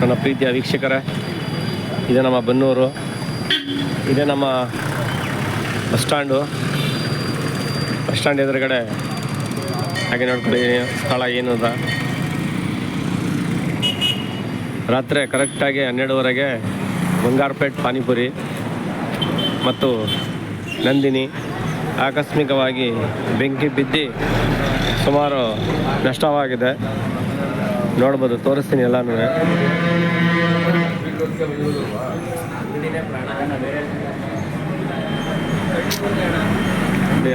ನನ್ನ ಪ್ರೀತಿಯ ವೀಕ್ಷಕರೇ, ಇದೆ ನಮ್ಮ ಬನ್ನೂರು, ಇದೆ ನಮ್ಮ ಬಸ್ ಸ್ಟ್ಯಾಂಡು ಬಸ್ ಸ್ಟ್ಯಾಂಡ್ ಎದುರುಗಡೆ ಹಾಗೆ ನೋಡ್ಕೊಳ್ಳಿ ಸ್ಥಳ ಏನು ಅದ ರಾತ್ರಿ ಕರೆಕ್ಟಾಗಿ ಹನ್ನೆರಡುವರೆಗೆ ಬಂಗಾರಪೇಟ್, ಪಾನಿಪುರಿ ಮತ್ತು ನಂದಿನಿ ಆಕಸ್ಮಿಕವಾಗಿ ಬೆಂಕಿ ಬಿದ್ದು ಸುಮಾರು ನಷ್ಟವಾಗಿದೆ. ನೋಡ್ಬೋದು ತೋರಿಸ್ತೀನಿ ಎಲ್ಲಾನು.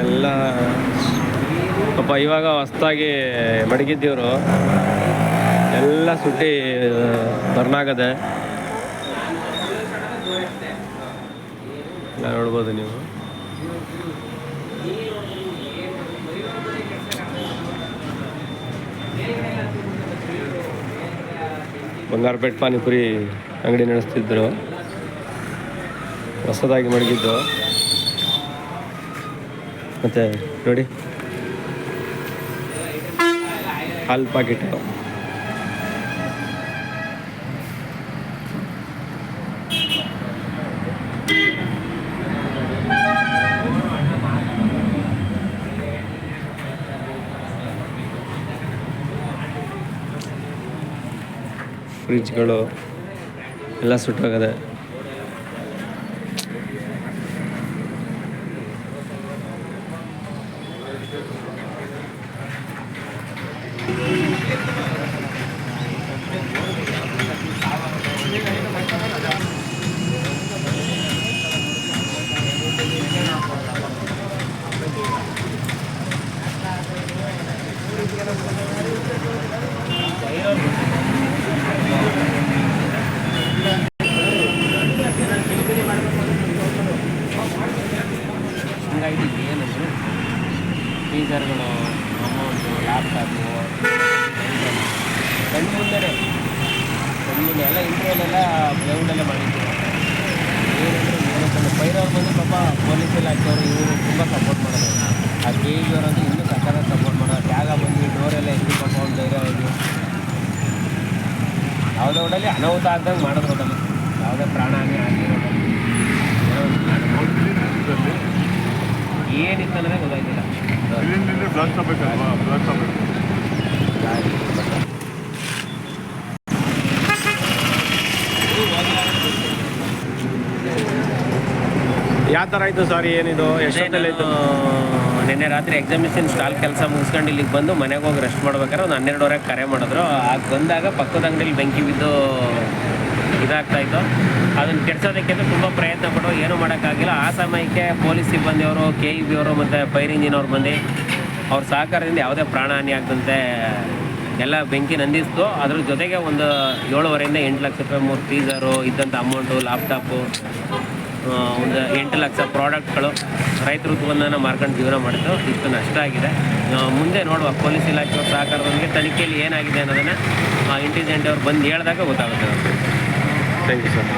ಎಲ್ಲ ಪಾಪ ಇವಾಗ ಹೊಸ್ದಾಗಿ ಮಡಗಿದ್ದೀವರು. ಎಲ್ಲ ಸುಟ್ಟಿ ಬರ್ನಾಗದೆ. ನೋಡ್ಬೋದು ನೀವು. ಬಂಗಾರಪೇಟ್ ಪಾನಿಪುರಿ ಅಂಗಡಿ ನಡೆಸ್ತಿದ್ದರು ಹೊಸದಾಗಿ ಮಡಗಿದ್ದು. ಮತ್ತು ನೋಡಿ. ಹಾಲು ಪಾಕಿಟು. ಫ್ರಿಜ್ಗಳು ಎಲ್ಲ ಸುಟ್ಟೋಗದೆ ಹಂಗಾಗಿ ಏನು ಟೀಸರ್ಗಳು, ಅಮೌಂಟು, ಲ್ಯಾಪ್ಟಾಪು ಕಣ್ಣು ಮುಂದೆ ಕಣ್ಣು ಮುಂದೆ ಎಲ್ಲ ಇಂಟ್ರೋಲೆಲ್ಲ ಗ್ರೌಂಡೆಲ್ಲ ಮಾಡಿದ್ದೀವಿ ಏನಂದರೆ ಏನಂತಂದ್ರೆ ಪೈರವ್ರು ಬಂದು ಪಾಪ ಪೊಲೀಸ್ ಇಲಾಖೆಯವರು ಇವರು ತುಂಬ ಸಪೋರ್ಟ್ ಮಾಡೋದು. ಆ ಕೆ ಅವರಂದು ಇನ್ನೂ ಸಕ್ಕತ್ತಾಗಿ ಸಪೋರ್ಟ್ ಮಾಡೋದು. ಜಾಗ ಬಂದು ಡೋರೆಲ್ಲ ಹೆಂಗೆ ಪಾಪ ಅವ್ನು ಧೈರ್ಯವಾಗಿ. ಯಾವುದೋ ಒಡಲ್ಲಿ ಅನಾಹುತ ಆದಂಗೆ ಮಾಡೋದು ಒಡಲ್ಲಿ ಯಾವುದೇ ಪ್ರಾಣಹಾನಿ ಆಗಿರೋದು ಏನೋ ಒಂದು ಮಾಡೋದು. ಏನಿತ್ತು ಅನ್ನೋದೇ ಗೊತ್ತಾಯ್ತಿಲ್ಲ ಯಾವ ಥರ ಆಯಿತು ಸಾರಿ ಏನಿದು? ಎಷ್ಟೊತ್ತಲ್ಲಿ ಆಯಿತು? ನಿನ್ನೆ ರಾತ್ರಿ ಎಕ್ಸಾಮಿನೇಷನ್ ಸ್ಟಾಲ್ ಕೆಲಸ ಮುಗಿಸ್ಕೊಂಡು ಇಲ್ಲಿಗೆ ಬಂದು ಮನೆಗೆ ಹೋಗಿ ರೆಸ್ಟ್ ಮಾಡ್ಬೇಕಾದ್ರೆ ಒಂದು ಹನ್ನೆರಡುವರೆಗೆ ಕರೆ ಮಾಡಿದ್ರು. ಆಗ ಬಂದಾಗ ಪಕ್ಕದ ಅಂಗಡಿಲಿ ಬೆಂಕಿ ಬಿದ್ದು ಇದಾಗ್ತಾಯಿತ್ತು ಅದನ್ನು ಕೆಡ್ಸೋದಕ್ಕೆ ತುಂಬ ಪ್ರಯತ್ನ ಪಟ್ಟು ಏನೂ ಮಾಡೋಕ್ಕಾಗಿಲ್ಲ. ಆ ಸಮಯಕ್ಕೆ ಪೊಲೀಸ್ ಸಿಬ್ಬಂದಿಯವರು ಕೆ ಇ ಬಿ ಅವರು ಮತ್ತು ಫೈರ್ ಇಂಜಿನ್ ಅವ್ರು ಬಂದು ಅವ್ರ ಸಹಕಾರದಿಂದ ಯಾವುದೇ ಪ್ರಾಣಹಾನಿ ಆಗದಂತೆ ಎಲ್ಲ ಬೆಂಕಿ ನಂದಿಸ್ತು. ಅದ್ರ ಜೊತೆಗೆ ಒಂದು ಏಳುವರೆಯಿಂದ ಎಂಟು ಲಕ್ಷ ರೂಪಾಯಿ ಮೂರು ಟೀಸರು ಇದ್ದಂಥ ಅಮೌಂಟು ಲ್ಯಾಪ್ಟಾಪು ಒಂದು ಎಂಟು ಲಕ್ಷ ಪ್ರಾಡಕ್ಟ್ಗಳು ರೈತರ ಉತ್ಪನ್ನ ಮಾರ್ಕೊಂಡು ಜೀವನ ಮಾಡಿದ್ರು ಇಷ್ಟು ನಷ್ಟ ಆಗಿದೆ. ಮುಂದೆ ನೋಡುವ ಪೊಲೀಸ್ ಇಲಾಖೆ ಸಹಕಾರದೊಂದಿಗೆ ತನಿಖೆಯಲ್ಲಿ ಏನಾಗಿದೆ ಅನ್ನೋದನ್ನು ಇಂಟೆಲಿಜೆಂಟ್ ಅವ್ರು ಬಂದು ಹೇಳಿದಾಗ ಗೊತ್ತಾಗುತ್ತೆ. Thank you sir